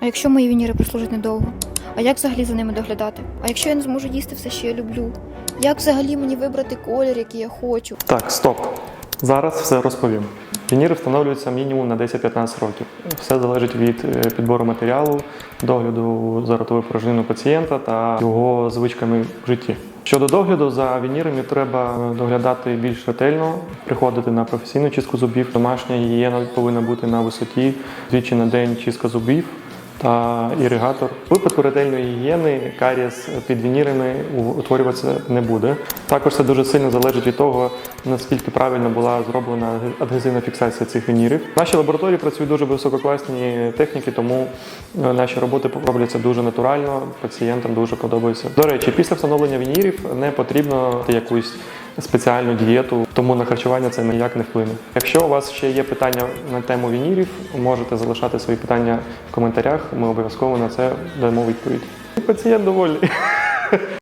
А якщо мої вініри прослужать недовго? А як взагалі за ними доглядати? А якщо я не зможу їсти все, що я люблю? Як взагалі мені вибрати колір, який я хочу? Так, стоп. Зараз все розповім. Вініри встановлюються мінімум на 10-15 років. Все залежить від е, підбору матеріалу, догляду за ротовою порожниною пацієнта та його звичками в житті. Щодо догляду за вінірами треба доглядати більш ретельно, приходити на професійну чистку зубів. Домашня гігієна повинна бути на висоті двічі на день чистка зубів та іригатор. Випадку ретельної гігієни карієс під вінірами утворюватися не буде. Також це дуже сильно залежить від того, наскільки правильно була зроблена адгезивна фіксація цих вінірів. В нашій лабораторії працюють дуже висококласні техніки, тому е, наші роботи робляться дуже натурально, пацієнтам дуже подобається. До речі, після встановлення вінірів не потрібно якусь спеціальну дієту, тому на харчування це ніяк не вплине. Якщо у вас ще є питання на тему вінірів, можете залишати свої питання в коментарях. Ми обов'язково на це дамо відповідь. Пацієнт довольний.